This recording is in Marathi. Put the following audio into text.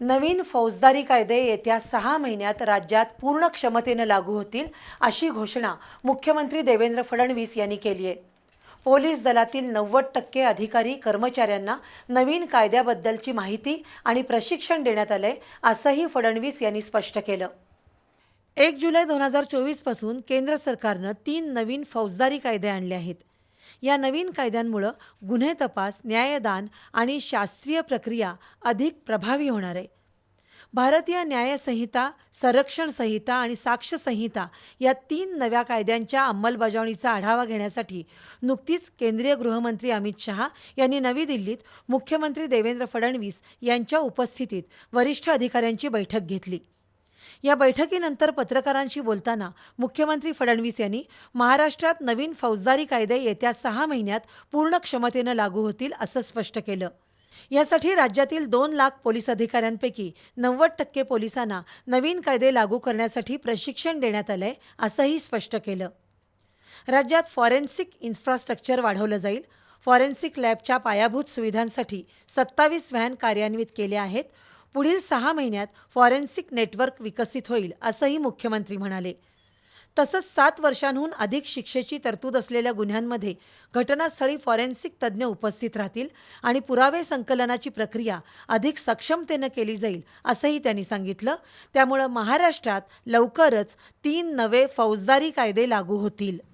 नवीन फौजदारी कायदे येत्या सहा महिन्यात राज्यात पूर्ण क्षमतेनं लागू होतील अशी घोषणा मुख्यमंत्री देवेंद्र फडणवीस यांनी केली आहे. पोलीस दलातील नव्वद टक्के अधिकारी कर्मचाऱ्यांना नवीन कायद्याबद्दलची माहिती आणि प्रशिक्षण देण्यात आलंय असंही फडणवीस यांनी स्पष्ट केलं. एक जुलै दोन हजार चोवीसपासून केंद्र सरकारनं तीन नवीन फौजदारी कायदे आणले आहेत. या नवीन कायद्यांमुळं गुन्हे तपास न्यायदान आणि शास्त्रीय प्रक्रिया अधिक प्रभावी होणार आहे. भारतीय न्यायसंहिता संरक्षण संहिता आणि साक्ष संहिता या तीन नव्या कायद्यांच्या अंमलबजावणीचा आढावा घेण्यासाठी नुकतीच केंद्रीय गृहमंत्री अमित शहा यांनी नवी दिल्लीत मुख्यमंत्री देवेंद्र फडणवीस यांच्या उपस्थितीत वरिष्ठ अधिकाऱ्यांची बैठक घेतली. या बैठकीनंतर पत्रकारांशी बोलताना मुख्यमंत्री फडणवीस यांनी महाराष्ट्रात नवीन फौजदारी कायदे येत्या सहा महिन्यात पूर्ण क्षमतेनं लागू होतील असं स्पष्ट केलं. यासाठी राज्यातील दोन लाख पोलीस अधिकाऱ्यांपैकी नव्वद टक्के पोलिसांना नवीन कायदे लागू करण्यासाठी प्रशिक्षण देण्यात आलंय असंही स्पष्ट केलं. राज्यात फॉरेन्सिक इन्फ्रास्ट्रक्चर वाढवलं जाईल. फॉरेन्सिक लॅबच्या पायाभूत सुविधांसाठी सत्तावीस व्हॅन कार्यान्वित केल्या आहेत. पुढील सहा महिन्यात फॉरेन्सिक नेटवर्क विकसित होईल असंही मुख्यमंत्री म्हणाले. तसंच सात वर्षांहून अधिक शिक्षेची तरतूद असलेल्या गुन्ह्यांमध्ये घटनास्थळी फॉरेन्सिक तज्ज्ञ उपस्थित राहतील आणि पुरावे संकलनाची प्रक्रिया अधिक सक्षमतेनं केली जाईल असंही त्यांनी सांगितलं. त्यामुळं महाराष्ट्रात लवकरच तीन नवे फौजदारी कायदे लागू होतील.